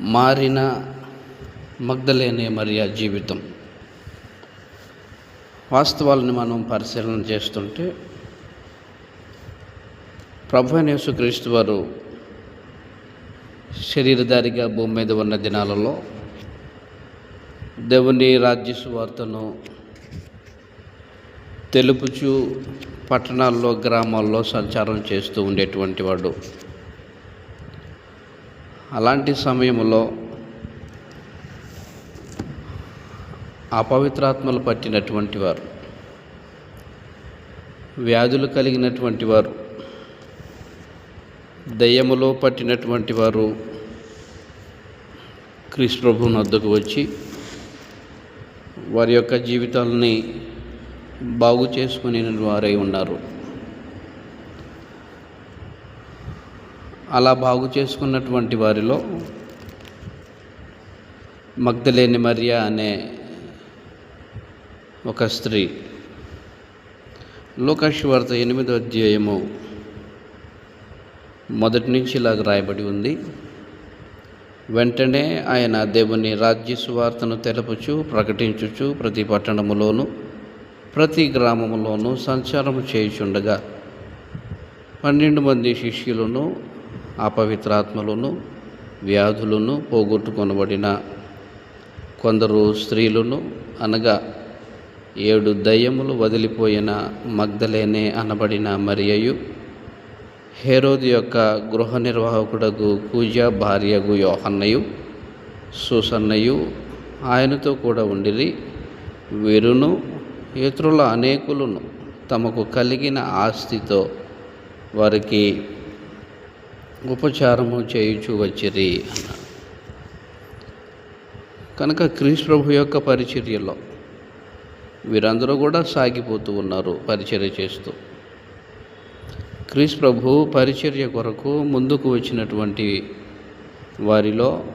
మారిన మగ్ధలేనే మరియా జీవితం. వాస్తవాలను మనం పరిశీలన చేస్తుంటే ప్రభు అయిన యేసుక్రీస్తు వారు శరీరధారిగా భూమి మీద ఉన్న దినాలలో దేవుని రాజ్య సువార్తను తెలుపుచు పట్టణాల్లో గ్రామాల్లో సంచారం చేస్తూ ఉండేటువంటి వాడు. అలాంటి సమయంలో అపవిత్రాత్మలు పట్టినటువంటి వారు వ్యాధులు కలిగినటువంటి వారు దయ్యములో పట్టినటువంటి వారు క్రీస్తు వద్దకు వచ్చి వారి యొక్క జీవితాలని బాగు చేసుకుని వారై ఉన్నారు. అలా బాగు చేసుకున్నటువంటి వారిలో మగ్ధలేని మరియా అనే ఒక స్త్రీ లోకాశ్వార్త ఎనిమిదో అధ్యాయము మొదటి నుంచి ఇలాగ రాయబడి ఉంది. వెంటనే ఆయన దేవుని రాజ్య సువార్తను తెలుపుచు ప్రకటించుచు ప్రతి పట్టణములోను ప్రతి గ్రామములోనూ సంచారము చేయుచుండగా పన్నెండు మంది శిష్యులను అపవిత్రాత్మలను వ్యాధులను పోగొట్టుకొనబడిన కొందరు స్త్రీలను అనగా ఏడు దయ్యములు వదిలిపోయిన మగ్ధలేనే అనబడిన మరియయు హేరోది యొక్క గృహ నిర్వాహకుడకు కూజ భార్యగు యోహన్నయు సుసన్నయు ఆయనతో కూడా ఉండిరి. వీరును ఇతరుల అనేకులను తమకు కలిగిన ఆస్తితో వారికి ఉపచారము చేయుచు వచ్చిరి అన్నాడు. కనుక క్రీస్ ప్రభు యొక్క పరిచర్యలో వీరందరూ కూడా సాగిపోతూ ఉన్నారు పరిచర్య చేస్తూ. క్రీస్ ప్రభు పరిచర్య కొరకు ముందుకు వచ్చినటువంటి వారిలో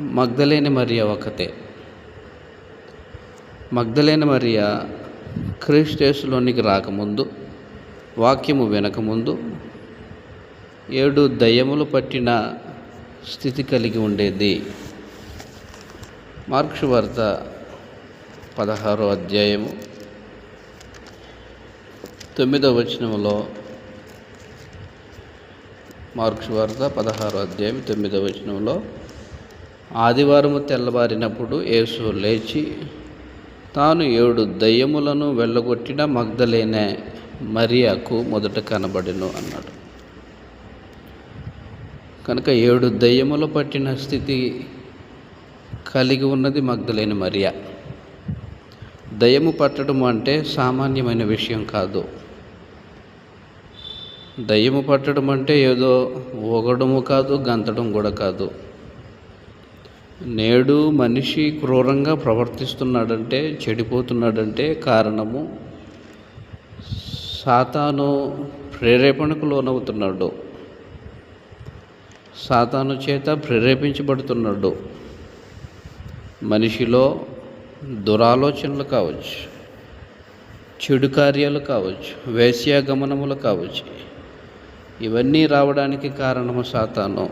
మగ్ధలేని మరియ ఒకతే. మగ్ధలేని మరియ క్రీస్టేసులోనికి రాకముందు వాక్యము వినకముందు ఏడు దయ్యములు పట్టిన స్థితి కలిగి ఉండేది. మార్క్స్ వార్త పదహారో అధ్యాయము తొమ్మిదవ వచనంలో మార్క్స్ వార్త పదహారో అధ్యాయం తొమ్మిదవ వచనంలో ఆదివారము తెల్లవారినప్పుడు యేసు లేచి తాను ఏడు దయ్యములను వెళ్ళగొట్టిన మగ్ధలేనే మరియాకు మొదట కనబడెను అన్నాడు. కనుక ఏడు దయ్యములు పట్టిన స్థితి కలిగి ఉన్నది మగ్ధలేని మరియ. దయ్యము పట్టడం అంటే సామాన్యమైన విషయం కాదు. దయ్యము పట్టడం అంటే ఏదో ఊగడము కాదు గంతడం కూడా కాదు. నేడు మనిషి క్రూరంగా ప్రవర్తిస్తున్నాడంటే చెడిపోతున్నాడంటే కారణము సాతాను ప్రేరేపణకు లోనవుతున్నాడు. సాతాను చేత ప్రేరేపించబడుతున్నాడు. మనిషిలో దురాలోచనలు కావచ్చు చెడు కార్యాలు కావచ్చు వేశ్యాగమనములు కావచ్చు. ఇవన్నీ రావడానికి కారణము సాతాను.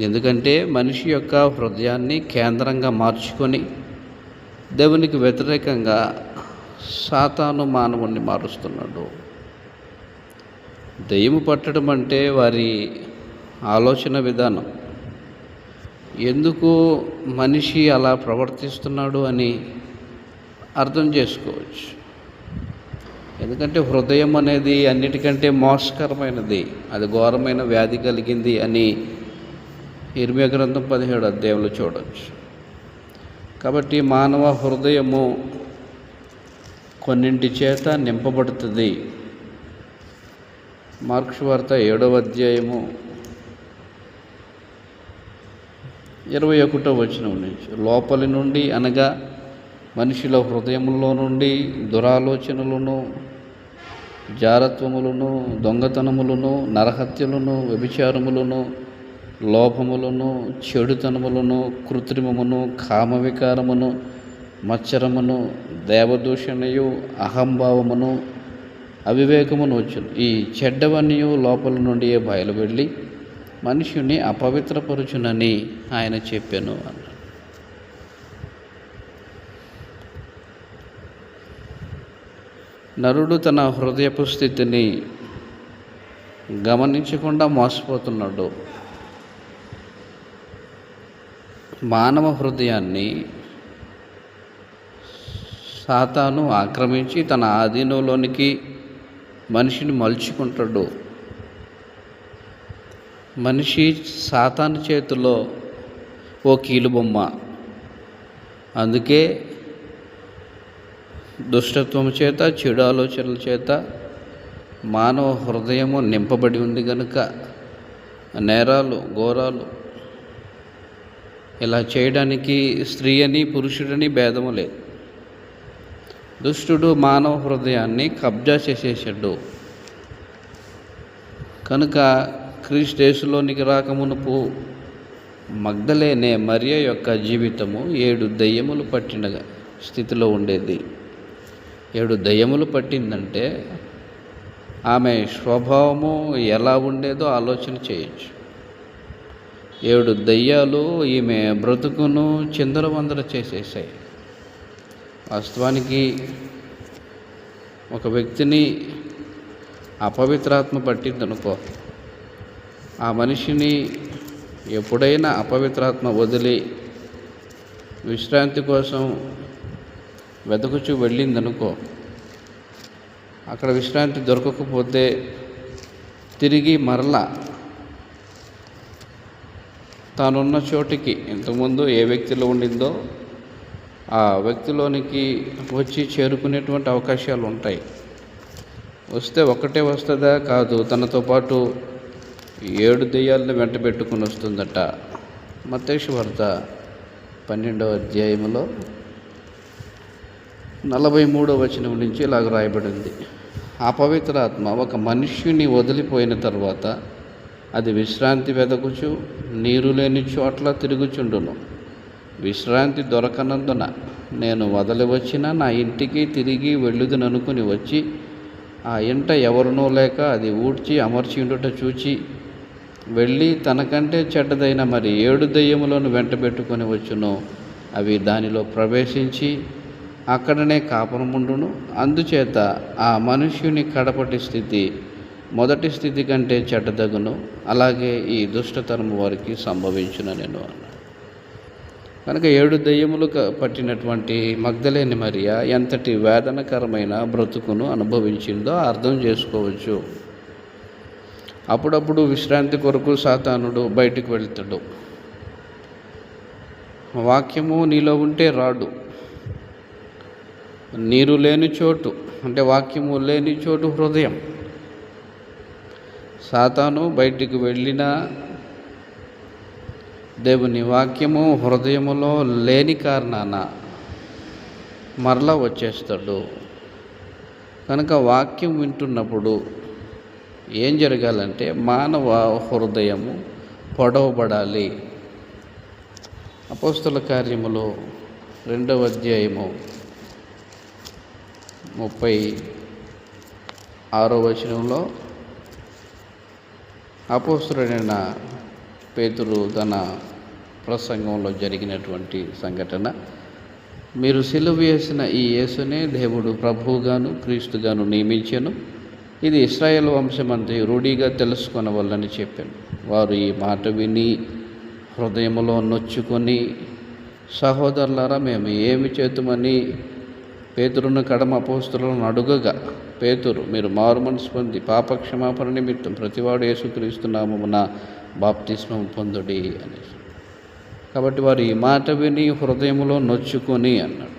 ఎందుకంటే మనిషి యొక్క హృదయాన్ని కేంద్రంగా మార్చుకొని దేవునికి వ్యతిరేకంగా సాతాను మానవుణ్ణి మారుస్తున్నాడు. దెయ్యము పట్టడం అంటే వారి ఆలోచన విధానం. ఎందుకు మనిషి అలా ప్రవర్తిస్తున్నాడు అని అర్థం చేసుకోవచ్చు. ఎందుకంటే హృదయం అనేది అన్నిటికంటే మోసకరమైనది అది ఘోరమైన వ్యాధి కలిగింది అని ఇర్మియా గ్రంథం పదిహేడు అధ్యాయంలో చూడవచ్చు కాబట్టి మానవ హృదయము కొన్నింటి చేత నింపబడుతుంది. మార్క్స్ వార్త ఏడవ అధ్యాయము ఇరవై ఒకటో వచనం నుంచి లోపలి నుండి అనగా మనుషుల హృదయములో నుండి దురాలోచనలను జారత్వములను దొంగతనములను నరహత్యలను వ్యభిచారములను లోపములను చెడుతనములను కృత్రిమమును కామవికారమును మత్సరమును దేవదూషణయు అహంభావమును అవివేకమును వచ్చును. ఈ చెడ్డవన్నీ లోపల నుండి బయలువెళ్ళి మనుషుని అపవిత్రపరుచునని ఆయన చెప్పాను అన్నాడు. నరుడు తన హృదయపు స్థితిని గమనించకుండా మోసపోతున్నాడు. మానవ హృదయాన్ని సాతాను ఆక్రమించి తన ఆధీనంలోనికి మనిషిని మలుచుకుంటాడు. మనిషి సాతాను చేతిలో ఓ కీలుబొమ్మ. అందుకే దుష్టత్వం చేత చెడు ఆలోచనల చేత మానవ హృదయము నింపబడి ఉంది కనుక నేరాలు ఘోరాలు ఇలా చేయడానికి స్త్రీ అని పురుషుడని భేదము లేదు. దుష్టుడు మానవ హృదయాన్ని కబ్జా చేసేసాడు. కనుక క్రీస్తేసులోనికి రాకమునుపు మగ్ధలేనే మరియ యొక్క జీవితము ఏడు దయ్యములు పట్టిన స్థితిలో ఉండేది. ఏడు దయ్యములు పట్టిందంటే ఆమె స్వభావము ఎలా ఉండేదో ఆలోచన చేయొచ్చు. ఏడు దయ్యాలు ఈమె బ్రతుకును చిందరవందర చేసేసాయి. వాస్తవానికి ఒక వ్యక్తిని అపవిత్రాత్మ పట్టిందనుకో ఆ మనిషిని ఎప్పుడైనా అపవిత్రాత్మ వదిలి విశ్రాంతి కోసం వెతకుచూ వెళ్ళిందనుకో అక్కడ విశ్రాంతి దొరకకపోతే తిరిగి మరలా తానున్న చోటికి ఇంతకుముందు ఏ వ్యక్తిలో ఉండిందో ఆ వ్యక్తిలోనికి వచ్చి చేరుకునేటువంటి అవకాశాలు ఉంటాయి వస్తే ఒక్కటే వస్తుందా? కాదు. తనతో పాటు ఏడు దెయ్యాలను వెంట పెట్టుకుని వస్తుందట. మతేష్ వార్త పన్నెండవ అధ్యాయంలో నలభై మూడవ వచనం నుంచి ఇలాగ రాయబడింది. ఆ అపవిత్రాత్మ ఒక మనుష్యుని వదిలిపోయిన తర్వాత అది విశ్రాంతి వెదకుచు నీరు లేని చోట్ల తిరుగుచుండును. విశ్రాంతి దొరకనందున నేను వదలి వచ్చిన నా ఇంటికి తిరిగి వెళ్ళుదుననుకుని వచ్చి ఆ ఇంట ఎవరినో లేక అది ఊడ్చి అమర్చి ఉండుట చూచి వెళ్ళి తనకంటే చెడ్డదైన మరి ఏడు దయ్యములను వెంట పెట్టుకొని వచ్చును. అవి దానిలో ప్రవేశించి అక్కడనే కాపురముండును అందుచేత ఆ మనుష్యుని కడపటి స్థితి మొదటి స్థితి కంటే చెడ్డదగును. అలాగే ఈ దుష్టతరము వారికి సంభవించును నేను అన్నాను కనుక ఏడు దయ్యములు పట్టినటువంటి మగ్ధలేని మరియ ఎంతటి వేదనకరమైన బ్రతుకును అనుభవించిందో అర్థం చేసుకోవచ్చు. అప్పుడప్పుడు విశ్రాంతి కొరకు సాతానుడు బయటికి వెళ్తాడు. వాక్యము నీలో ఉంటే రాడు. నీరు లేని చోటు అంటే వాక్యము లేని చోటు హృదయం. సాతాను బయటికి వెళ్ళినా దేవుని వాక్యము హృదయములో లేని కారణాన మరలా వచ్చేస్తాడు. కనుక వాక్యం వింటున్నప్పుడు ఏం జరగాలంటే మానవ హృదయము పొడవబడాలి. అపోస్తుల కార్యములో రెండవ అధ్యాయము ముప్పై ఆరో వచనంలో అపోస్తుడైన పేతురు తన ప్రసంగంలో జరిగినటువంటి సంఘటన. మీరు సిలువ వేసిన ఈ యేసునే దేవుడు ప్రభువుగాను క్రీస్తుగాను నియమించాను. ఇది ఇస్రాయేల్ వంశమంది రూఢిగా తెలుసుకొనవల్లని చెప్పాను. వారు ఈ మాట విని హృదయములో నొచ్చుకొని సహోదరులారా మేము ఏమి చేతుమని పేతురును కడమ అపోస్తులను అడుగగా పేతురు మీరు మారు మనసు పొంది పాపక్షమాపణ నిమిత్తం ప్రతివాడు యేసుక్రీస్తున్నామమున బాప్తిస్మం పొందుడి అనేసి కాబట్టి వారు ఈ మాట విని హృదయములో నొచ్చుకొని అన్నాడు.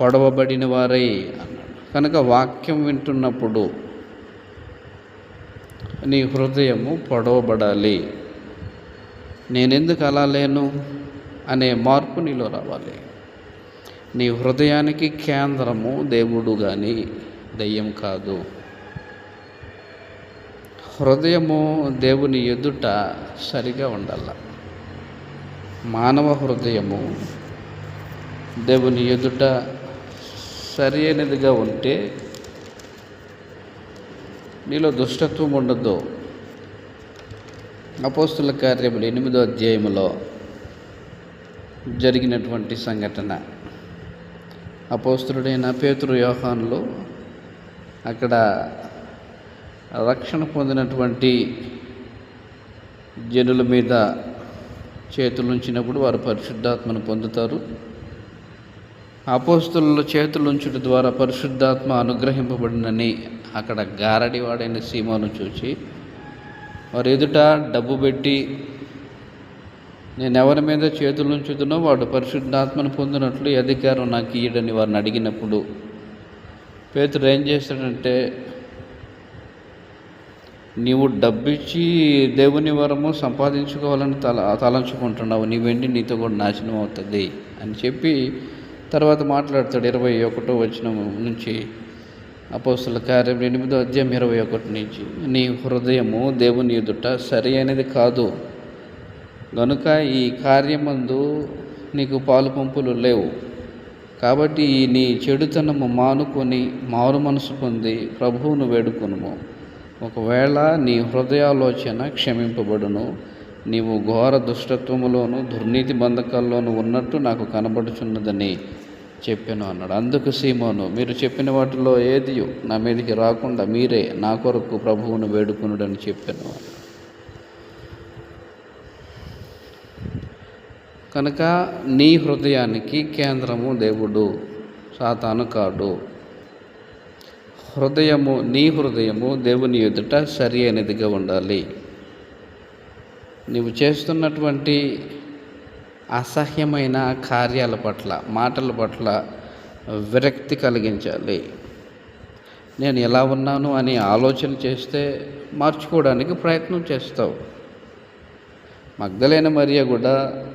పొడవబడిన వారై అన్నాడు. కనుక వాక్యం వింటున్నప్పుడు నీ హృదయము పొడవబడాలి. నేనెందుకు అలా లేను? అనే మార్పు నీలో రావాలి. నీ హృదయానికి కేంద్రము దేవుడు కానీ దెయ్యం కాదు. హృదయము దేవుని ఎదుట సరిగా ఉండాల. మానవ హృదయము దేవుని ఎదుట సరి అయినదిగా ఉంటే నీలో దుష్టత్వం ఉండదు. అపోస్తుల కార్యములు ఎనిమిదో అధ్యాయములో జరిగినటువంటి సంఘటన. అపోస్తుడైన పేతురు యోహాన్లు అక్కడ రక్షణ పొందినటువంటి జనుల మీద చేతులు ఉంచినప్పుడు వారు పరిశుద్ధాత్మను పొందుతారు. అపోస్తుల చేతులు ఉంచుట ద్వారా పరిశుద్ధాత్మ అనుగ్రహింపబడినని అక్కడ గారడివాడైన సీమను చూచి వారి ఎదుట డబ్బు పెట్టి నేను ఎవరి మీద చేతులు ఉంచుతున్నో వాడు పరిశుద్ధాత్మను పొందినట్లు అధికారం నాకు ఇయ్యడని వారిని అడిగినప్పుడు పేతుడు ఏం చేస్తాడంటే నీవు డబ్బిచ్చి దేవుని వరము సంపాదించుకోవాలని తల తలంచుకుంటున్నావు. నీ వెండి నీతో కూడా నాశనం అవుతుంది అని చెప్పి తర్వాత మాట్లాడతాడు ఇరవై ఒకటో వచ్చిన నుంచి. అపోస్తుల కార్యం ఎనిమిదో అధ్యాయం ఇరవై ఒకటి నుంచి. నీ హృదయము దేవుని ఎదుట సరి అనేది కాదు. కనుక ఈ కార్యమందు నీకు పాలు పంపులు లేవు. కాబట్టి ఈ నీ చెడుతనము మానుకొని మారు మనసు పొంది ప్రభువును వేడుకొనుము. ఒకవేళ నీ హృదయాలోచన క్షమింపబడును నీవు ఘోర దుష్టత్వములోను దుర్నీతి బంధకాల్లోనూ ఉన్నట్టు నాకు కనబడుచున్నదని చెప్పాను అన్నాడు. అందుకు సీమోను మీరు చెప్పిన వాటిలో ఏది నా మీదకి రాకుండా మీరే నా కొరకు ప్రభువును వేడుకునుడని చెప్పాను కనుక నీ హృదయానికి కేంద్రము దేవుడు సాతాను కాడు. హృదయము నీ హృదయము దేవుని ఎదుట సరి అయినదిగా ఉండాలి. నీవు చేస్తున్నటువంటి అసహ్యమైన కార్యాల పట్ల మాటల పట్ల విరక్తి కలిగించాలి. నేను ఎలా ఉన్నాను అని ఆలోచన చేస్తే మార్చుకోవడానికి ప్రయత్నం చేస్తావు. మగ్ధలైన మరియ కూడా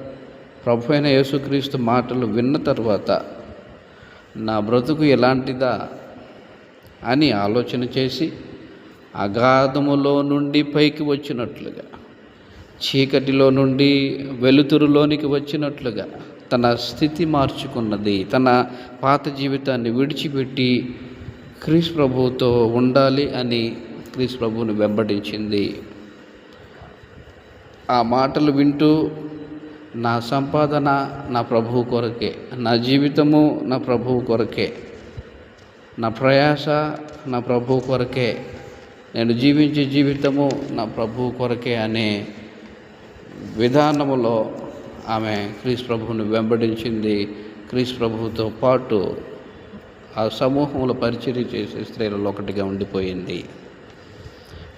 ప్రభు అయిన యేసుక్రీస్తు మాటలు విన్న తర్వాత నా బ్రతుకు ఎలాంటిదా అని ఆలోచన చేసి అగాధములో నుండి పైకి వచ్చినట్లుగా చీకటిలో నుండి వెలుతురులోనికి వచ్చినట్లుగా తన స్థితి మార్చుకున్నది. తన పాత జీవితాన్ని విడిచిపెట్టి క్రీస్ ప్రభువుతో ఉండాలి అని క్రీస్ ప్రభువుని వెంబడించింది. ఆ మాటలు వింటూ నా సంపాదన నా ప్రభువు కొరకే నా జీవితము నా ప్రభువు కొరకే నా ప్రయాస నా ప్రభువు కొరకే నేను జీవించే జీవితము నా ప్రభువు కొరకే అనే విధానములో ఆమె క్రీస్ ప్రభువుని వెంబడించింది. క్రీస్ ప్రభువుతో పాటు ఆ సమూహంలో పరిచర్య చేసే స్త్రీలలో ఒకటిగా ఉండిపోయింది.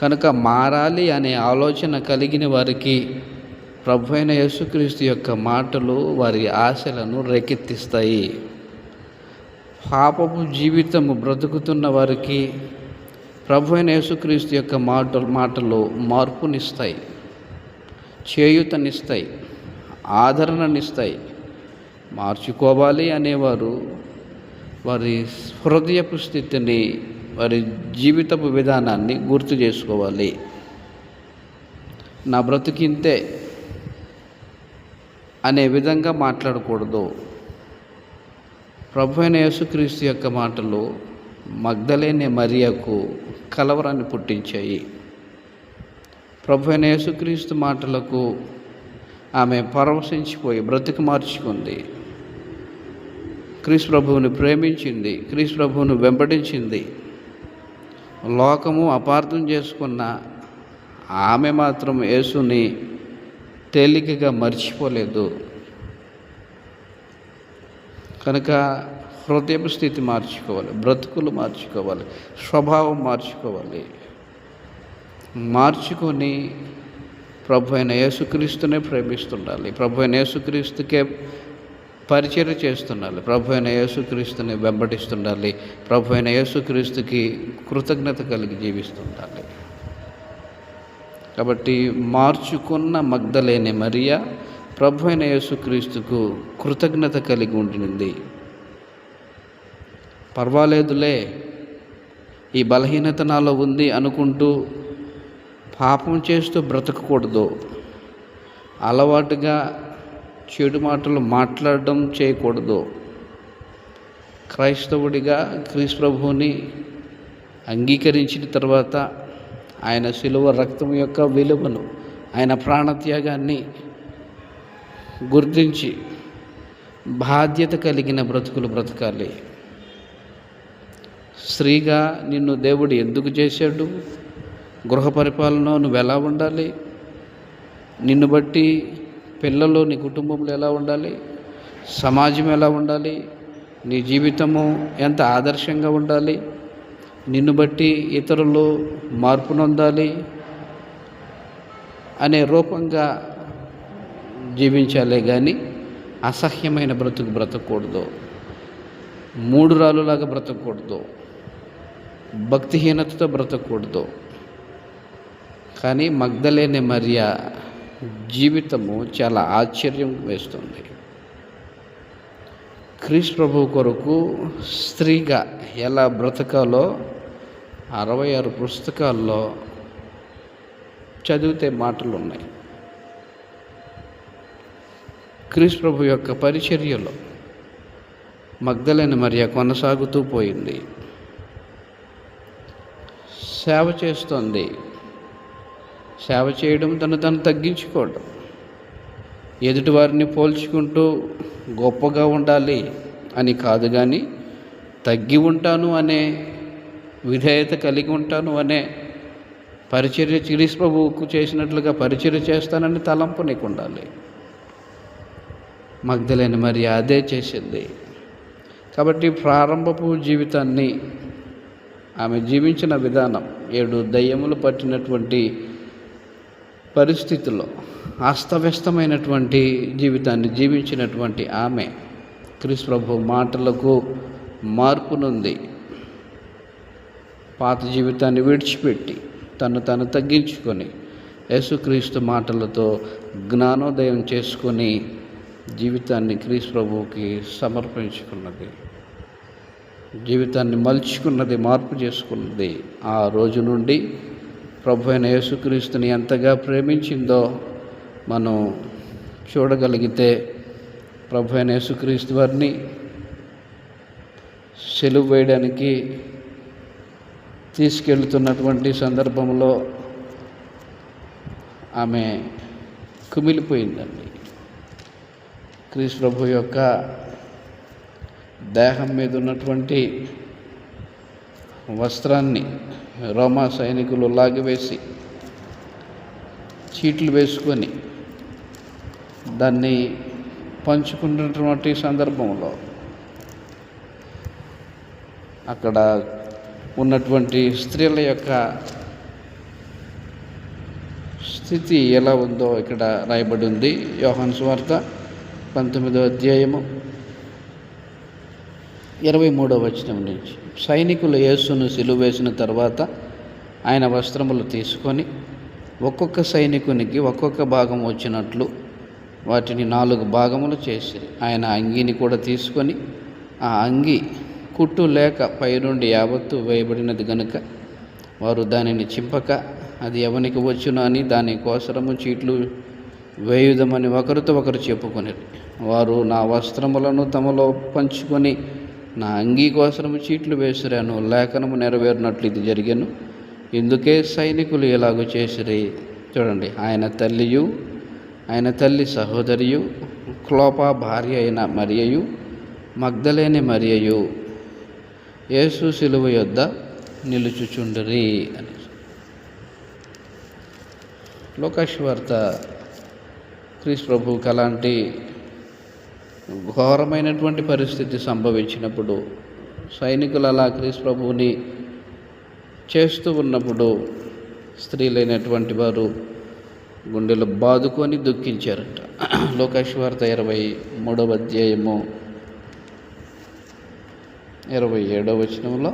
కనుక మారాలి అనే ఆలోచన కలిగిన వారికి ప్రభు అయిన యేసుక్రీస్తు యొక్క మాటలు వారి ఆశలను రేకెత్తిస్తాయి. పాపపు జీవితము బ్రతుకుతున్న వారికి ప్రభు అయిన యేసుక్రీస్తు యొక్క మాటలు మాటలు మార్పునిస్తాయి. చేయుతనిస్తాయి ఆదరణనిస్తాయి. మార్చుకోవాలి అనేవారు వారి హృదయపు స్థితిని వారి జీవితపు విధానాన్ని గుర్తు చేసుకోవాలి. నా బ్రతికింతే అనే విధంగా మాట్లాడకూడదు. ప్రభు అయిన యేసుక్రీస్తు యొక్క మాటలు మగ్ధలేని మరియకు కలవరాన్ని పుట్టించాయి. ప్రభు అయిన యేసుక్రీస్తు మాటలకు ఆమె పరవశించిపోయి బ్రతికి మార్చుకుంది. క్రీస్తు ప్రభువుని ప్రేమించింది క్రీస్తు ప్రభువును వెంబడించింది. లోకము అపార్థం చేసుకున్న ఆమె మాత్రం యేసుని తేలికగా మర్చిపోలేదు. కనుక హృదయపు స్థితి మార్చుకోవాలి బ్రతుకులు మార్చుకోవాలి స్వభావం మార్చుకోవాలి. మార్చుకొని ప్రభు అయిన యేసుక్రీస్తునే ప్రేమిస్తుండాలి. ప్రభు అయిన యేసుక్రీస్తుకే పరిచయం చేస్తుండాలి. ప్రభు అయిన యేసుక్రీస్తుని వెంబడిస్తుండాలి. ప్రభు అయిన యేసుక్రీస్తుకి కృతజ్ఞత కలిగి జీవిస్తుండాలి. కాబట్టి మార్చుకున్న మగ్ధలేని మరియా ప్రభు అయిన యేసుక్రీస్తుకు కృతజ్ఞత కలిగి ఉండింది పర్వాలేదులే. ఈ బలహీనత నాలో ఉంది అనుకుంటూ పాపం చేస్తూ బ్రతకకూడదు. అలవాటుగా చెడు మాటలు మాట్లాడడం చేయకూడదు. క్రైస్తవుడిగా క్రీస్తు ప్రభువుని అంగీకరించిన తర్వాత ఆయన శిలువ రక్తం యొక్క విలువను ఆయన ప్రాణత్యాగాన్ని గుర్తించి బాధ్యత కలిగిన బ్రతుకులు బ్రతకాలి. స్త్రీగా నిన్ను దేవుడు ఎందుకు చేశాడు? గృహ పరిపాలన నువ్వు ఎలా ఉండాలి? నిన్ను బట్టి పిల్లలు నీ కుటుంబంలో ఎలా ఉండాలి? సమాజం ఎలా ఉండాలి? నీ జీవితము ఎంత ఆదర్శంగా ఉండాలి? నిన్ను బట్టి ఇతరులు మార్పు నొందాలి అనే రూపంగా జీవించాలే కానీ అసహ్యమైన బ్రతుకు బ్రతకూడదు. మూడు రాళ్ళులాగా బ్రతకూడదు. భక్తిహీనతతో బ్రతకూడదు. కానీ మగ్ధలేని మరియ జీవితము చాలా ఆశ్చర్యం వేస్తుంది. క్రీస్ ప్రభు కొరకు స్త్రీగా ఎలా బ్రతకాలో అరవై ఆరు పుస్తకాల్లో చదివితే మాటలు ఉన్నాయి క్రీస్ ప్రభు యొక్క పరిచర్యలో మగ్ధలేని మరియ కొనసాగుతూ పోయింది. సేవ చేస్తోంది. సేవ చేయడం తను తను తగ్గించుకోవడం. ఎదుటివారిని పోల్చుకుంటూ గొప్పగా ఉండాలి అని కాదు కానీ తగ్గి ఉంటాను అనే విధేయత కలిగి ఉంటాను అనే పరిచర్య చిరీష్ ప్రభువుకు చేసినట్లుగా పరిచర్య చేస్తానని తలంపు నీకు ఉండాలి. మగ్ధులైన మరి అదే చేసింది. కాబట్టి ప్రారంభపు జీవితాన్ని ఆమె జీవించిన విధానం ఏడు దయ్యములు పట్టినటువంటి పరిస్థితుల్లో అస్తవ్యస్తమైనటువంటి జీవితాన్ని జీవించినటువంటి ఆమె క్రీస్తు ప్రభు మాటలకు మార్పునుంది పాత జీవితాన్ని విడిచిపెట్టి తను తను తగ్గించుకొని యేసుక్రీస్తు మాటలతో జ్ఞానోదయం చేసుకొని జీవితాన్ని క్రీస్తు ప్రభువుకి సమర్పించుకున్నది. జీవితాన్ని మలుచుకున్నది మార్పు చేసుకున్నది ఆ రోజు నుండి ప్రభు అయిన యేసుక్రీస్తుని ఎంతగా ప్రేమించిందో మనం చూడగలిగితే ప్రభు అయిన యేసుక్రీస్తు వారిని సెలువు వేయడానికి తీసుకెళ్తున్నటువంటి సందర్భంలో ఆమె కుమిలిపోయిందండి. క్రీస్తు ప్రభు యొక్క దేహం మీద ఉన్నటువంటి వస్త్రాన్ని రోమా సైనికులు లాగివేసి చీట్లు వేసుకొని దాన్ని పంచుకున్నటువంటి సందర్భంలో అక్కడ ఉన్నటువంటి స్త్రీల యొక్క స్థితి ఎలా ఉందో ఇక్కడ రాయబడి ఉంది. యోహాన్ స్వార్త పంతొమ్మిదో అధ్యాయము ఇరవై మూడవ వచనం నుంచి. సైనికులు యేసును సిలువ వేసిన తర్వాత ఆయన వస్త్రములు తీసుకొని ఒక్కొక్క సైనికునికి ఒక్కొక్క భాగం వచ్చినట్లు వాటిని నాలుగు భాగములు చేసి ఆయన అంగీని కూడా తీసుకొని ఆ అంగి కుట్టు లేక పైనుండి యావత్తు వేయబడినది గనుక వారు దానిని చింపక అది ఎవనికి వచ్చును అని దాని కోసరము చీట్లు వేయుదమని ఒకరితో ఒకరు చెప్పుకొని వారు నా వస్త్రములను తమలో పంచుకొని నా అంగీకోసరము చీట్లు వేసిరాను లేఖనము నెరవేరినట్లు ఇది జరిగాను. ఇందుకే సైనికులు ఎలాగో చేసిరి? చూడండి ఆయన తల్లియు ఆయన తల్లి సహోదరియు క్లోపా భార్య అయిన మరియయు మగ్ధలేని మరియయు యేసు శిలువ యొద్ద నిలుచుచుండరి అని. లోకాశ్వార్త క్రీస్ ప్రభువుకి అలాంటి ఘోరమైనటువంటి పరిస్థితి సంభవించినప్పుడు సైనికులు అలా క్రీస్ ప్రభువుని చేస్తూ ఉన్నప్పుడు స్త్రీలైనటువంటి వారు గుండెలు బాదుకొని దుఃఖించారట. లోకేశ్వార్త ఇరవై మూడవ అధ్యాయము ఇరవై ఏడవ వచనంలో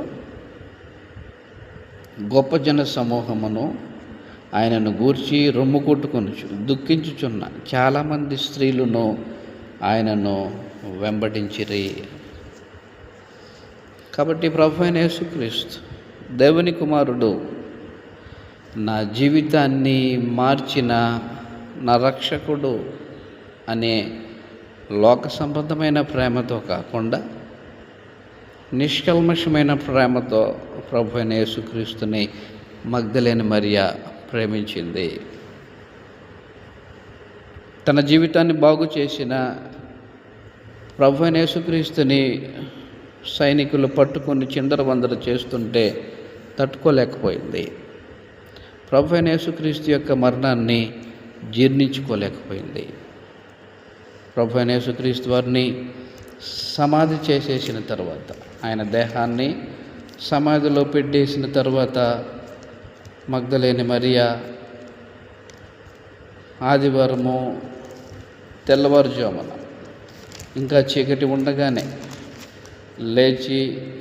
గొప్ప జన సమూహమును ఆయనను గూర్చి రొమ్ము కొట్టుకొనుచు దుఃఖించుచున్న చాలామంది స్త్రీలను ఆయనను వెంబడించిరి. కాబట్టి ప్రభు అయిన యేసుక్రీస్తు దేవుని కుమారుడు నా జీవితాన్ని మార్చిన నా రక్షకుడు అనే లోక సంబంధమైన ప్రేమతో కాకుండా నిష్కల్మషమైన ప్రేమతో ప్రభు అయిన యేసుక్రీస్తుని మగ్ధలేని మరియా ప్రేమించింది. తన జీవితాన్ని బాగు చేసిన ప్రభు యేసుక్రీస్తుని సైనికులు పట్టుకొని చిందరవందర చేస్తుంటే తట్టుకోలేకపోయింది. ప్రభు యేసుక్రీస్తు యొక్క మరణాన్ని జీర్ణించుకోలేకపోయింది. ప్రభు యేసుక్రీస్తు వారిని సమాధి చేసేసిన తర్వాత ఆయన దేహాన్ని సమాధిలో పెట్టేసిన తర్వాత మగ్ధలేని మరియా ఆదివారము తెల్లవారుజామున. ఇంకా చీకటి ఉండగానే లేచి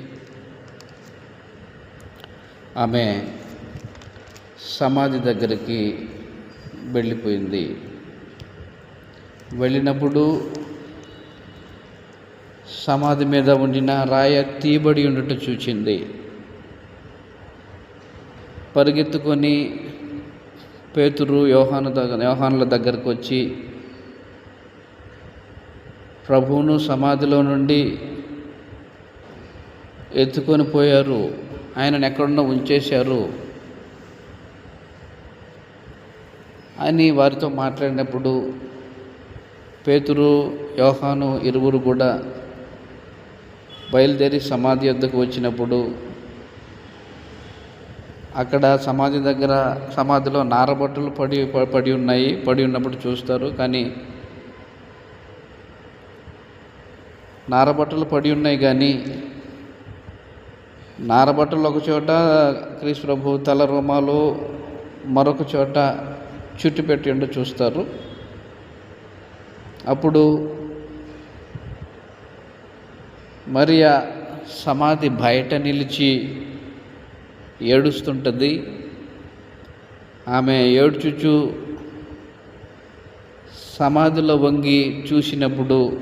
ఆమె సమాధి దగ్గరికి వెళ్ళిపోయింది. వెళ్ళినప్పుడు సమాధి మీద ఉండిన రాయ తీయబడి ఉండటం చూచింది. పరిగెత్తుకొని పేతురు యోహాను దగ్గర యోహానుల దగ్గరకు వచ్చి ప్రభువును సమాధిలో నుండి ఎత్తుకొని పోయారు. ఆయనను ఎక్కడున్నా ఉంచేశారు. అని వారితో మాట్లాడినప్పుడు పేతురు యోహాను ఇరువురు కూడా బయలుదేరి సమాధి వద్దకు వచ్చినప్పుడు అక్కడ సమాధి దగ్గర సమాధిలో నారబట్టలు పడి పడి ఉన్నాయి. పడి ఉన్నప్పుడు చూస్తారు. కానీ నారబట్టలు పడి ఉన్నాయి కానీ నారబట్టలు ఒక చోట క్రీస్తు ప్రభు తల రుమాలు మరొక చోట చుట్టి పెట్టి చూస్తారు. అప్పుడు మరియా సమాధి బయట నిలిచి ఏడుస్తుంటుంది. ఆమె ఏడ్చుచు సమాధిలో వంగి చూసినప్పుడు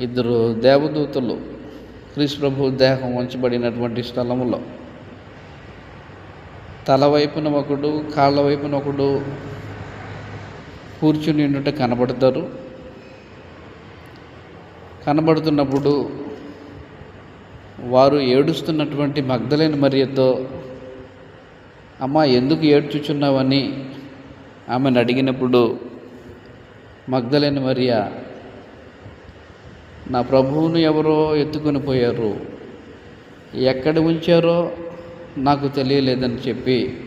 ఇద్దరు దేవదూతలు క్రీస్తు ప్రభు దేహం ఉంచబడినటువంటి స్థలములో తల వైపున ఒకడు కాళ్ళ వైపున ఒకడు కూర్చుని ఉండుట కనబడతారు. కనబడుతున్నప్పుడు వారు ఏడుస్తున్నటువంటి మగ్ధలేని మరియతో అమ్మ ఎందుకు ఏడ్చుచున్నావని? ఆమెను అడిగినప్పుడు మగ్ధలేని మరియ నా ప్రభువును ఎవరో ఎత్తుకొని పోయారు. ఎక్కడ ఉంచారో నాకు తెలియలేదని చెప్పి.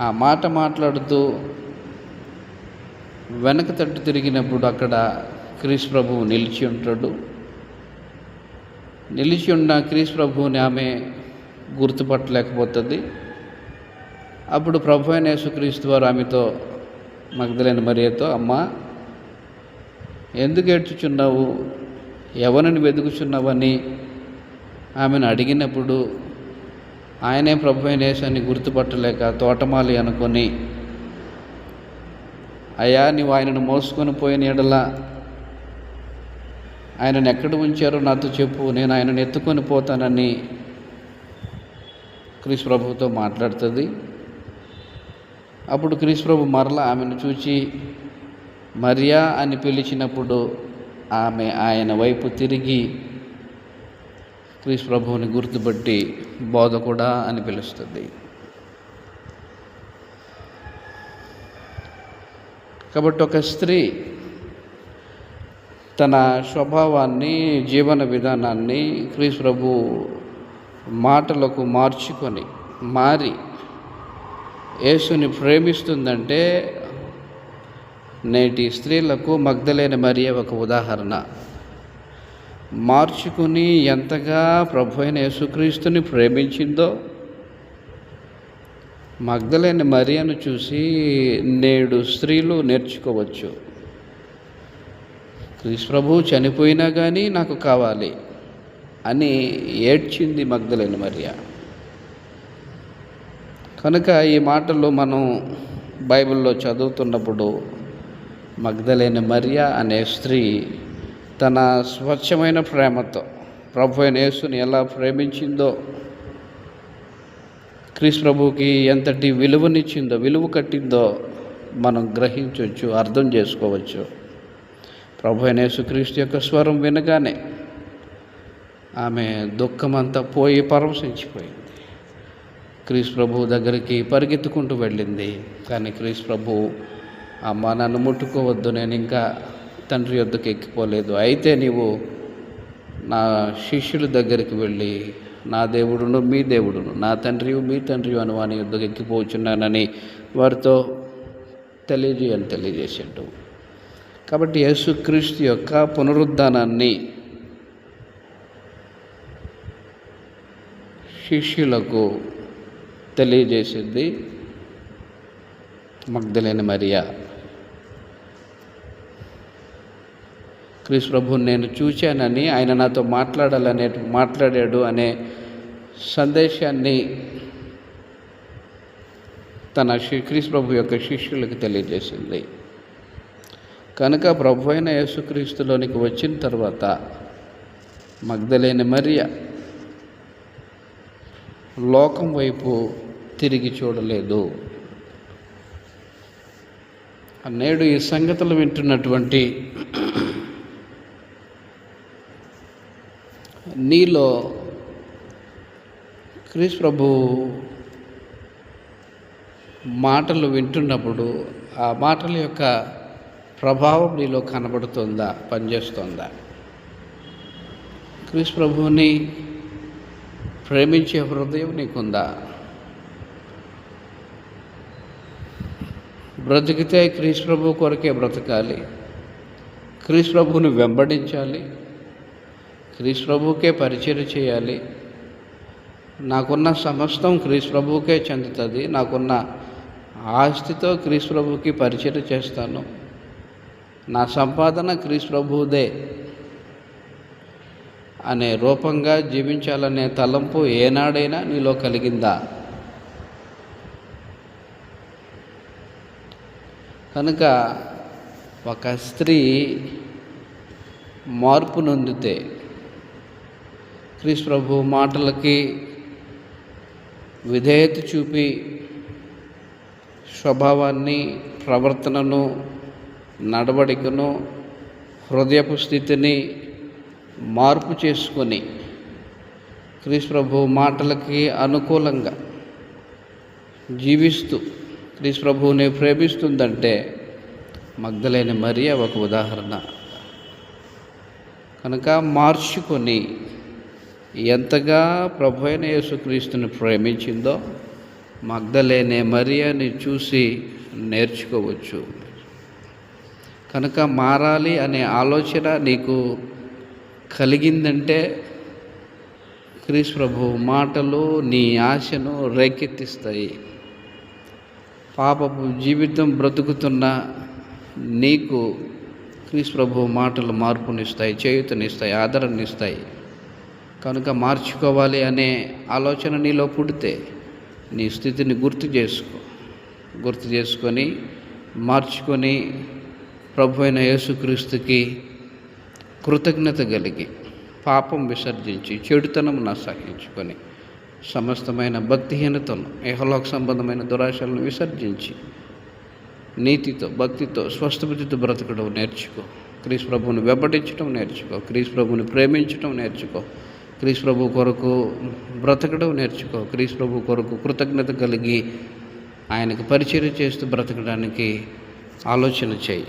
ఆ మాట మాట్లాడుతూ వెనక తట్టు తిరిగినప్పుడు అక్కడ క్రీస్ ప్రభువు నిలిచి ఉంటాడు. నిలిచి ఉన్న క్రీస్ ప్రభువుని ఆమె గుర్తుపట్టలేకపోతుంది. అప్పుడు ప్రభు అయిన యేసుక్రీస్తు వారు ఆమెతో మగ్ధులైన మరియతో అమ్మ ఎందుకు ఏడ్చుచున్నావు? ఎవరిని వెతుకుచున్నావని ఆమెను అడిగినప్పుడు ఆయనే ప్రభు అయిన యేసాన్ని గుర్తుపట్టలేక తోటమాలి అనుకొని అయ్యా నీవు ఆయనను మోసుకొని పోయిన ఎడలా ఆయనను ఎక్కడ ఉంచారో నాతో చెప్పు నేను ఆయనను ఎత్తుకొని పోతానని క్రీస్ ప్రభుతో మాట్లాడుతుంది. అప్పుడు క్రీస్ ప్రభు మరల ఆమెను చూచి మరియా అని పిలిచినప్పుడు ఆమె ఆయన వైపు తిరిగి క్రీస్ ప్రభువుని గుర్తుపట్టి బోధ కూడా అని పిలుస్తుంది. కాబట్టి ఒక స్త్రీ తన స్వభావాన్ని జీవన విధానాన్ని క్రీస్ ప్రభు మాటలకు మార్చుకొని మారి యేసుని ప్రేమిస్తుందంటే నేటి స్త్రీలకు మగ్ధలేని మరియే ఒక ఉదాహరణ. మార్చుకుని ఎంతగా ప్రభు అయిన యేసుక్రీస్తుని ప్రేమించిందో మగ్ధలేని మరియను చూసి నేడు స్త్రీలు నేర్చుకోవచ్చు. క్రీస్తు ప్రభు చనిపోయినా కానీ నాకు కావాలి అని ఏడ్చింది మగ్ధులైన మరియ. కనుక ఈ మాటలు మనం బైబిల్లో చదువుతున్నప్పుడు మగ్ధలైన మరియ అనే స్త్రీ తన స్వచ్ఛమైన ప్రేమతో ప్రభు అయిన యేసుని ఎలా ప్రేమించిందో క్రీస్తు ప్రభుకి ఎంతటి విలువనిచ్చిందో విలువ కట్టిందో మనం గ్రహించవచ్చు అర్థం చేసుకోవచ్చు. ప్రభు యేసుక్రీస్తు యొక్క స్వరం వినగానే ఆమె దుఃఖమంతా పోయి పరమశించిపోయింది క్రీస్ ప్రభు దగ్గరికి పరిగెత్తుకుంటూ వెళ్ళింది. కానీ క్రీస్ ప్రభు అమ్మ నన్ను ముట్టుకోవద్దు నేను ఇంకా తండ్రి యొద్దకు ఎక్కిపోలేదు. అయితే నీవు నా శిష్యుల దగ్గరికి వెళ్ళి నా దేవుడును మీ దేవుడును నా తండ్రి మీ తండ్రి అని వాని యుద్ధకు ఎక్కిపోచున్నానని వారితో తెలియజేయని తెలియజేసిండు. కాబట్టి యేసుక్రీస్తు యొక్క పునరుద్ధానాన్ని శిష్యులకు తెలియజేసింది మగ్ధలేని మరియా. క్రీస్తు ప్రభుని నేను చూశానని ఆయన నాతో మాట్లాడాలనే మాట్లాడాడు అనే సందేశాన్ని తన శి క్రీస్ ప్రభు యొక్క శిష్యులకు తెలియజేసింది. కనుక ప్రభు అయిన యేసుక్రీస్తులోనికి వచ్చిన తర్వాత మగ్ధలేని మరియ లోకం వైపు తిరిగి చూడలేదు. నేడు ఈ సంగతులు వింటున్నటువంటి నీలో క్రీస్ ప్రభు మాటలు వింటున్నప్పుడు ఆ మాటల యొక్క ప్రభావం నీలో కనబడుతుందా? పనిచేస్తుందా? క్రీస్ ప్రభువుని ప్రేమించే హృదయం నీకుందా? బ్రతికితే క్రీస్ ప్రభు కొరకే బ్రతకాలి. క్రీస్ ప్రభువుని వెంబడించాలి. క్రీస్ ప్రభుకే పరిచయం చేయాలి. నాకున్న సమస్తం క్రీస్ ప్రభుకే చెందుతుంది. నాకున్న ఆస్తితో క్రీస్ ప్రభుకి పరిచయం చేస్తాను. నా సంపాదన క్రీస్ ప్రభువుదే అనే రూపంగా జీవించాలనే తలంపు ఏనాడైనా నీలో కలిగిందా? కనుక ఒక స్త్రీ మార్పు నొందితే క్రీస్తు ప్రభు మాటలకి విధేయత చూపి స్వభావాన్ని ప్రవర్తనను నడవడికను హృదయపు స్థితిని మార్పు చేసుకొని క్రీస్తు ప్రభు మాటలకి అనుకూలంగా జీవిస్తూ క్రీస్తు ప్రభువుని ప్రేమిస్తుందంటే మగ్ధలేని మరియ ఒక ఉదాహరణ. కనుక మార్చుకొని ఎంతగా ప్రభు అయిన యేసుక్రీస్తుని ప్రేమించిందో మగ్ధలేనే మరియని చూసి నేర్చుకోవచ్చు. కనుక మారాలి అనే ఆలోచన నీకు కలిగిందంటే క్రీస్ ప్రభు మాటలు నీ ఆశను రేకెత్తిస్తాయి. పాపపు జీవితం బ్రతుకుతున్న నీకు క్రీస్ ప్రభు మాటలు మార్పునిస్తాయి చేయుతనిస్తాయి ఆదరణనిస్తాయి. కనుక మార్చుకోవాలి అనే ఆలోచన నీలో పుడితే నీ స్థితిని గుర్తు చేసుకో. గుర్తు చేసుకొని మార్చుకొని ప్రభు అయిన యేసుక్రీస్తుకి కృతజ్ఞత కలిగి పాపం విసర్జించి చెడుతనం సహించుకొని సమస్తమైన భక్తిహీనతను ఏహలోక సంబంధమైన దురాశలను విసర్జించి నీతితో భక్తితో స్వస్థబుద్ధితో బ్రతకడం నేర్చుకో. క్రీస్ ప్రభుని వెంబడించడం నేర్చుకో. క్రీస్ ప్రభుని ప్రేమించడం నేర్చుకో. క్రీస్ ప్రభు కొరకు బ్రతకడం నేర్చుకో. క్రీస్ ప్రభు కొరకు కృతజ్ఞత కలిగి ఆయనకు పరిచయం చేస్తూ బ్రతకడానికి ఆలోచన చేయి.